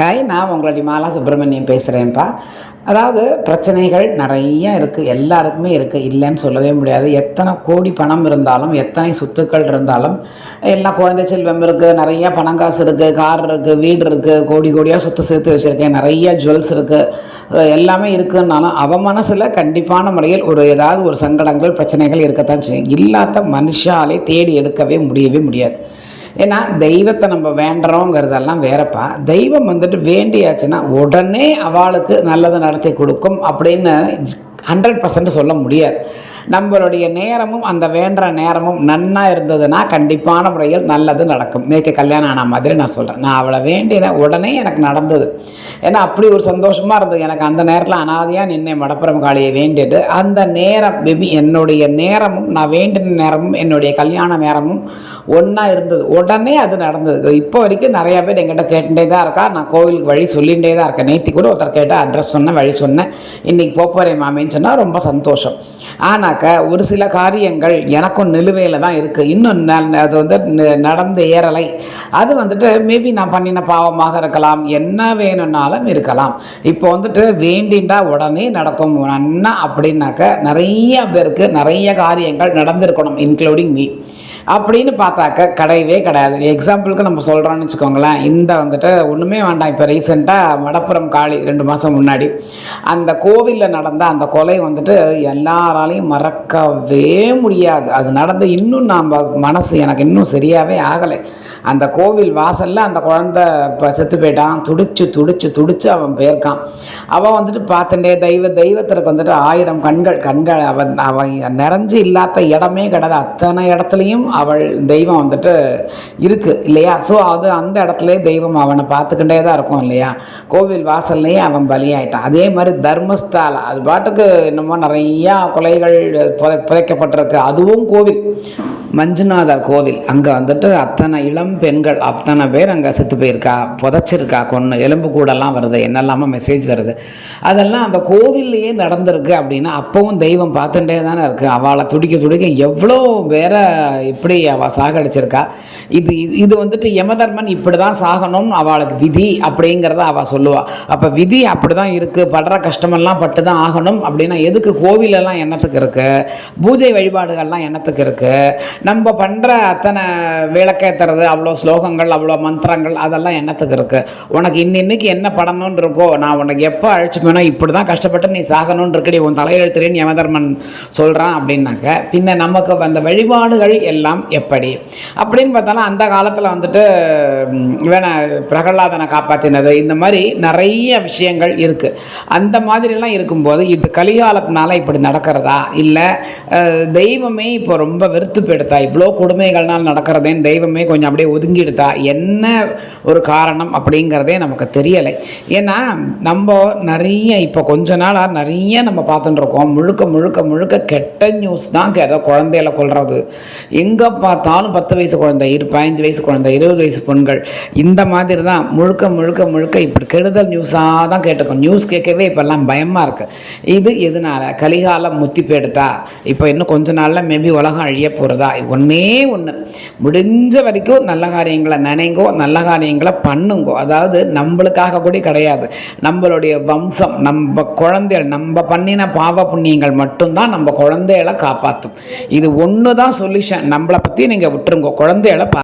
Hi நான் உங்களுடைய மாலா சுப்பிரமணியம் பேசுகிறேன்ப்பா அதாவது பிரச்சனைகள் நிறைய இருக்குது எல்லாருக்குமே இருக்குது இல்லைன்னு சொல்லவே முடியாது. எத்தனை கோடி பணம் இருந்தாலும் எத்தனை சொத்துக்கள் இருந்தாலும் எல்லாம் குழந்தை செல்வம் இருக்குது நிறைய பணம் காசு இருக்குது கார் இருக்குது வீடு இருக்குது கோடி கோடியாக சொத்து சேர்த்து வச்சுருக்கேன் நிறைய ஜுவல்ஸ் இருக்குது எல்லாமே இருக்குன்னாலும் அவன் மனசில் கண்டிப்பான முறையில் ஒரு ஏதாவது ஒரு சங்கடங்கள் பிரச்சனைகள் இருக்கத்தான் செய்யும். இல்லாத மனுஷாலே தேடி எடுக்கவே முடியவே முடியாது. ஏன்னா தெய்வத்தை நம்ம வேண்டுறோங்கிறதெல்லாம் வேறப்பா. தெய்வம் வந்துட்டு வேண்டியாச்சுன்னா உடனே அவளுக்கு நல்லது நடத்தி கொடுக்கும் அப்படின்னு ஹண்ட்ரட் பர்சன்ட் சொல்ல முடியாது. நம்மளுடைய நேரமும் அந்த வேண்டுற நேரமும் நன்னா இருந்ததுன்னா கண்டிப்பான முறையில் நல்லது நடக்கும். நேற்று கல்யாணம் ஆன மாதிரி நான் சொல்கிறேன் நான் அவளை வேண்டின உடனே எனக்கு நடந்தது. ஏன்னா அப்படி ஒரு சந்தோஷமாக இருந்தது. எனக்கு அந்த நேரத்தில் அனாதையாக நின்னை மடப்புறம் காளியை வேண்டிட்டு. அந்த நேரம் மேபி என்னுடைய நேரமும் நான் வேண்டின நேரமும் என்னுடைய கல்யாண நேரமும் ஒன்றா இருந்தது. உடனே அது நடந்தது. இப்போ வரைக்கும் நிறையா பேர் எங்கிட்ட கேட்டுட்டே தான் இருக்கா. நான் கோவிலுக்கு வழி சொல்லிகிட்டே தான் இருக்கேன். நேத்தி கூட ஒருத்தர் கேட்டால் அட்ரஸ் சொன்னேன் வழி சொன்னேன். இன்றைக்கி போகிறேன் மாமின்னு சொன்னால் ரொம்ப சந்தோஷம். ஆனாக்க ஒரு சில காரியங்கள் எனக்கும் நிலுவையில் தான் இருக்குது இன்னும் ந- அது வந்து ந- நடந்து ஏறலை. அது வந்துட்டு மேபி நான் பண்ணின பாவமாக இருக்கலாம். என்ன வேணும்னாலும் இருக்கலாம். இப்போ வந்துட்டு வேண்டின்றா உடனே நடக்கும். அண்ணா அப்படின்னாக்க நிறைய பேருக்கு நிறைய காரியங்கள் நடந்திருக்கணும் இன்க்ளூடிங் மீ அப்படின்னு பார்த்தாக்க கிடையவே கிடையாது. எக்ஸாம்பிளுக்கு நம்ம சொல்கிறோன்னு வச்சுக்கோங்களேன் இந்த வந்துட்டு ஒன்றுமே வேண்டாம். இப்போ ரீசெண்டாக மடப்புறம் காளி ரெண்டு மாதம் முன்னாடி அந்த கோவிலில் நடந்த அந்த கொலை வந்துட்டு எல்லாராலையும் மறக்கவே முடியாது. அது நடந்து இன்னும் நாம் மனசு எனக்கு இன்னும் சரியாகவே ஆகலை. அந்த கோவில் வாசலில் அந்த குழந்தை இப்போ செத்து போயிட்டான். துடிச்சு துடிச்சு துடிச்சு அவன் போயிருக்கான். அவன் வந்துட்டு பார்த்துட்டே தெய்வ தெய்வத்திற்கு வந்துட்டு ஆயிரம் கண்கள் கண்கள் அவன் அவன் நிறைஞ்சு இல்லாத இடமே கிடையாது. அத்தனை இடத்துலையும் அவள் தெய்வம் வந்துட்டு இருக்குது இல்லையா? ஸோ அது அந்த இடத்துல தெய்வம் அவனை பார்த்துக்கிட்டே தான் இருக்கும் இல்லையா? கோவில் வாசல்லையே அவன் பலியாயிட்டான். அதே மாதிரி தர்மஸ்தால அது பாட்டுக்கு என்னமோ நிறையா கொலைகள் புதை புதைக்கப்பட்டிருக்கு. அதுவும் கோவில். மஞ்சுநாதர் கோவில். அங்கே வந்துட்டு அத்தனை இளம் பெண்கள் அத்தனை பேர் அங்கே செத்து போயிருக்கா புதைச்சிருக்கா கொன்று எலும்பு கூடலாம் வருது என்னெல்லாமோ மெசேஜ் வருது. அதெல்லாம் அந்த கோவில்லையே நடந்திருக்கு அப்படின்னா அப்போவும் தெய்வம் பார்த்துட்டே தானே இருக்குது அவளை துடிக்க துடிக்க எவ்வளோ வேற இப்படி அவள் சாகடிச்சிருக்கா. இது இது- இது வந்துட்டு யமதர்மன் இப்படி தான் சாகணும்னு அவளுக்கு விதி அப்படிங்கிறத அவள் சொல்லுவாள் அப்போ விதி அப்படி தான் இருக்குது படுற கஷ்டமெல்லாம் பட்டு தான் ஆகணும் அப்படின்னா எதுக்கு கோவிலெல்லாம் எண்ணத்துக்கு இருக்குது பூஜை வழிபாடுகள்லாம் எண்ணத்துக்கு இருக்குது நம்ம பண்ணுற அத்தனை விளக்கேற்றுறது அவ்வளோ ஸ்லோகங்கள் அவ்வளோ மந்திரங்கள் அதெல்லாம் எண்ணத்துக்கு இருக்குது உனக்கு இன்னைக்கு என்ன படணும்னு இருக்கோ நான் உனக்கு எப்போ அழைச்சிப்பேனோ இப்படி தான் கஷ்டப்பட்டு நீ சாகணும்னு இருக்கடி உன் தலையெழுத்துறேன்னு யமதர்மன் சொல்கிறான் அப்படின்னாக்க பின்ன நமக்கு அந்த வழிபாடுகள் எல்லாம் எப்படி? அப்படின்னு பார்த்தாலும் அந்த காலத்தில் வந்துட்டு ம், பிரகலாதனை காப்பாற்றினது இந்த மாதிரி நிறைய விஷயங்கள் இருக்குது அந்த மாதிரிலாம் இருக்கும்போது இது கலிகாலத்தினால இப்படி நடக்கிறதா? இல்லை தெய்வமே இப்போ ரொம்ப வெறுத்து போயிடுதா? இவ்வளோ கொடுமைகள்னால் நடக்கிறதேன்னு தெய்வமே கொஞ்சம் அப்படியே ஒதுங்கிடுதா? என்ன ஒரு காரணம் அப்படிங்கிறதே நமக்கு தெரியலை. ஏன்னா நம்ம நிறைய இப்போ கொஞ்ச நாளாக நிறைய நம்ம பார்த்துட்டு இருக்கோம். முழுக்க முழுக்க முழுக்க கெட்ட நியூஸ் தான் ஏதோ குழந்தையில கொள்வது எங்கே பார்த்தாலும் பத்து வயசு குழந்தை இரு பதினஞ்சு வயசு குழந்தை இருபது வயசு பெண்கள் இந்த மாதிரி தான் முழுக்க முழுக்க முழுக்க இப்படி கெடுதல் நியூஸாக தான் கேட்டுக்கோம் நியூஸ் கேட்கவே இப்போல்லாம் பயமாக இருக்குது இது எதனால? கலிகாலம் முத்தி போயிடுதா? இப்போ இன்னும் கொஞ்ச நாளில் மேபி உலகம் அழிய போகிறதா ஒன்றே ஒன்று முடிஞ்ச வரைக்கும் நல்ல காரியங்களை நினைங்கோ நல்ல காரியங்களை பண்ணுங்கோ. அதாவது நம்மளுக்காக கூட கிடையாது. நம்மளுடைய வம்சம் நம்ம குழந்தைகள் நம்ம பண்ணின பாவ புண்ணியங்கள் மட்டும்தான் நம்ம குழந்தைகளை காப்பாற்றும் இது ஒன்று தான் சொல்யூஷன் நம்ம நம்மளை பற்றி நீங்கள் விட்டுருங்க. குழந்தைகளை பா